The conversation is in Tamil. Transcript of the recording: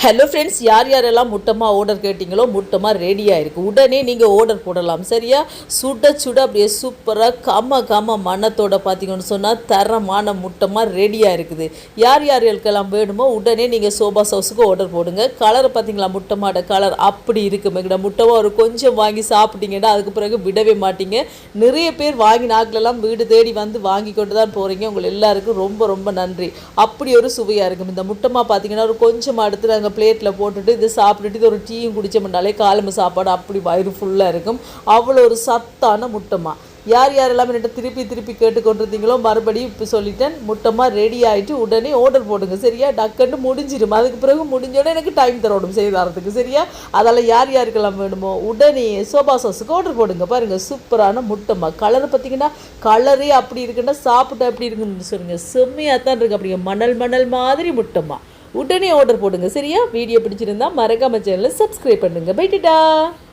ஹலோ ஃப்ரெண்ட்ஸ் யார் யாரெல்லாம் முட்டமாக ஆர்டர் கேட்டிங்களோ முட்டமாக ரெடியாக இருக்குது உடனே நீங்கள் ஆர்டர் போடலாம். சரியா? சுட சுட அப்படியே சூப்பராக கம கம மணத்தோட பார்த்தீங்கன்னு சொன்னால் தரமான முட்டமாக ரெடியாக இருக்குது யார் யார் யாருக்கெல்லாம் வேணுமோ உடனே நீங்கள் சோபா சவுஸுக்கு ஆர்டர் போடுங்க. கலரை பார்த்தீங்களா முட்டமாட கலர் அப்படி இருக்குமே மேங்கடா முட்டமாக ஒரு கொஞ்சம் வாங்கி சாப்பிட்டீங்கன்னா அதுக்கு பிறகு விடவே மாட்டீங்க. நிறைய பேர் வாங்கி நாக்கிலெல்லாம் வீடு தேடி வந்து வாங்கி கொண்டு தான் போகிறீங்க உங்கள் எல்லாருக்கும் ரொம்ப ரொம்ப நன்றி. அப்படி ஒரு சுவையாக இருக்கும். இந்த முட்டமாக பார்த்தீங்கன்னா ஒரு கொஞ்சமாக எடுத்து நாங்கள் பிளேட்டில் போட்டுட்டு இது சாப்பிட்டுட்டு இது ஒரு டீயும் குடித்தோம்னாலே காலம்பு சாப்பாடு அப்படி வயிறு ஃபுல்லாக இருக்கும். அவ்வளோ ஒரு சத்தான முட்டமா யார் யாரெல்லாம் என்கிட்ட திருப்பி திருப்பி கேட்டுக்கொண்டிருந்தீங்களோ மறுபடியும் இப்போ சொல்லிட்டேன். முட்டமாக ரெடி ஆகிட்டு உடனே ஆர்டர் போடுங்க சரியா? டக்குன்னு முடிஞ்சிடும் அதுக்கு பிறகு முடிஞ்சோடனே எனக்கு டைம் தரணும் செய்தாரத்துக்கு சரியா? அதால் யார் யாருக்கெல்லாம் வேணுமோ உடனே சோபா சாஸுக்கு ஆர்டர் போடுங்க. பாருங்கள் சூப்பரான முட்டமாக கலர் பார்த்தீங்கன்னா கலரே அப்படி இருக்குன்னா சாப்பிட்டா எப்படி இருக்குன்னு சொல்லுங்கள் செம்மையாக தான் இருக்குது அப்படிங்க மணல் மணல் மாதிரி முட்டமாக உடனே ஆர்டர் போடுங்க சரியா? வீடியோ பிடிச்சிருந்தா மறக்காம சேனலை சப்ஸ்கிரைப் பண்ணுங்க. பைட்டுடா